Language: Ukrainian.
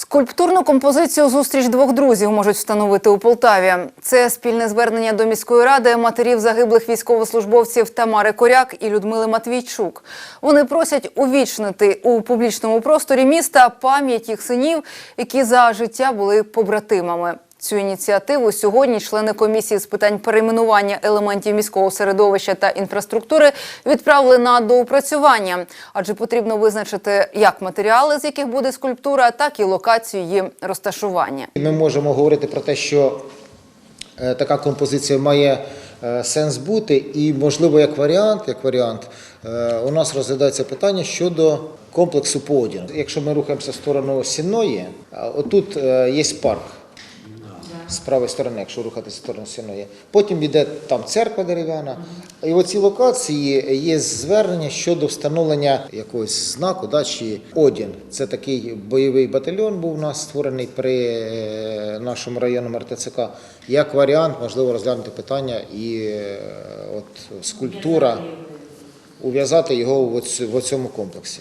Скульптурну композицію Зустріч двох друзів можуть встановити у Полтаві. Це спільне звернення до міської ради матерів загиблих військовослужбовців Тамари Коряк і Людмили Матвійчук. Вони просять увічнити у публічному просторі міста пам'ять їх синів, які за життя були побратимами. Цю ініціативу сьогодні члени комісії з питань перейменування елементів міського середовища та інфраструктури відправили на доопрацювання, адже потрібно визначити як матеріали, з яких буде скульптура, так і локацію її розташування. Ми можемо говорити про те, що е, така композиція має е, сенс бути, і, можливо, як варіант, як варіант, е, у нас розглядається питання щодо комплексу поділу. Якщо ми рухаємося в сторону Сінної, отут є парк. З правої сторони, якщо рухатися в сторону Сіної. Потім йде там церква дерев'яна. І в цій локації є звернення щодо встановлення якогось знаку, да, чи Одін. Це такий бойовий батальйон був у нас створений при е, нашому районному РТЦК. Як варіант, можливо, розглянути питання і е, от скульптура, ув'язати його в цьому комплексі.